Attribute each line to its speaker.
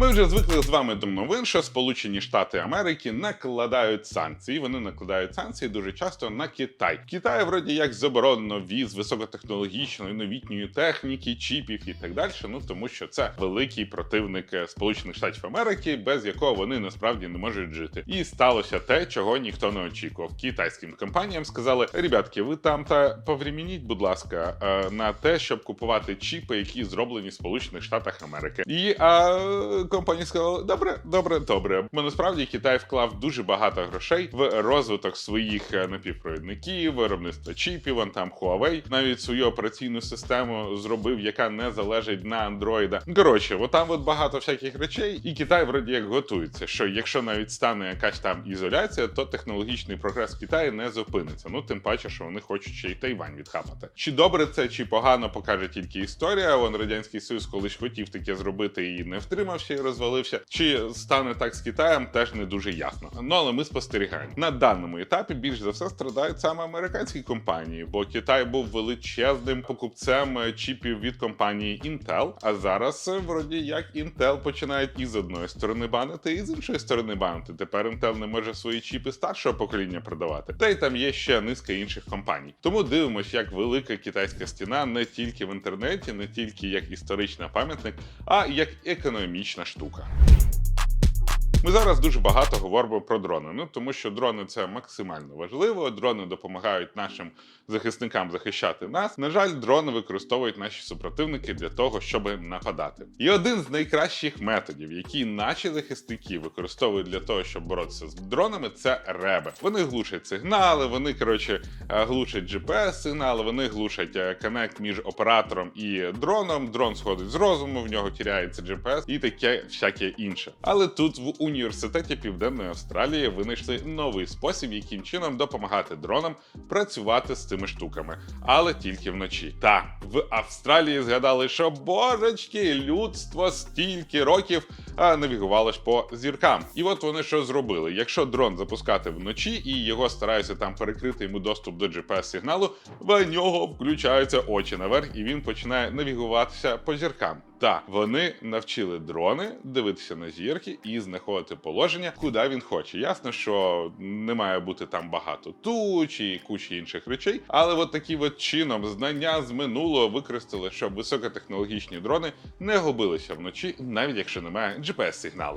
Speaker 1: Ми вже звикли з вами до новин, що Сполучені Штати Америки накладають санкції. Вони накладають санкції дуже часто на Китай. Китай, вроді як заборонено віз високотехнологічної новітньої техніки, чіпів і так далі. Ну тому що це великий противник е, Сполучених Штатів Америки, без якого вони насправді не можуть жити. І сталося те, чого ніхто не очікував. Китайським компаніям сказали: ребятки, ви там та повремініть, будь ласка, е, на те, щоб купувати чіпи, які зроблені в Сполучених Штатах Америки. І а, компанії сказали: добре, добре, добре. Бо насправді Китай вклав дуже багато грошей в розвиток своїх е, напівпровідників, виробництва чіпів. Вон там Huawei навіть свою операційну систему зробив, яка не залежить на андроїда. Коротше, от там от багато всяких речей, і Китай вроді як готується. Що якщо навіть стане якась там ізоляція, то технологічний прогрес в Китаї не зупиниться. Ну тим паче, що вони хочуть ще й Тайвань відхапати. Чи добре це, чи погано покаже тільки історія. Вон радянський союз колись хотів таке зробити і не втримався розвалився. Чи стане так з Китаєм, теж не дуже ясно. Ну але ми спостерігаємо на даному етапі. Більш за все страдають саме американські компанії, бо Китай був величезним покупцем чіпів від компанії Intel. А зараз е, вроді як Intel починають і з одної сторони банити, і з іншої сторони банити. Тепер Intel не може свої чіпи старшого покоління продавати. Та й там є ще низка інших компаній. Тому дивимося, як велика китайська стіна не тільки в інтернеті, не тільки як історичний пам'ятник, а як економічна штука. Ми зараз дуже багато говоримо про дрони. Ну тому що дрони це максимально важливо. Дрони допомагають нашим захисникам захищати нас. На жаль, дрони використовують наші супротивники для того, щоб нападати. І один з найкращих методів, які наші захисники використовують для того, щоб боротися з дронами, це реби. Вони глушать сигнали, вони коротше е, глушать GPS-сигнали, вони глушать е, коннект між оператором і дроном. Дрон сходить з розуму, в нього тіряється GPS і таке всяке інше. Але тут в університеті Південної Австралії винайшли новий спосіб, яким чином допомагати дронам працювати з цими штуками, але тільки вночі. Та в Австралії згадали, що божечки, людство стільки років навігувало ж по зіркам. І от вони що зробили: якщо дрон запускати вночі і його стараються там перекрити йому доступ до GPS-сигналу, в нього включаються очі наверх, і він починає навігуватися по зіркам. Так, вони навчили дрони дивитися на зірки і знаходити положення, куди він хоче. Ясно, що не має бути там багато туч і кучі інших речей, але от таким от чином знання з минулого використали, щоб високотехнологічні дрони не губилися вночі, навіть якщо немає GPS-сигналу.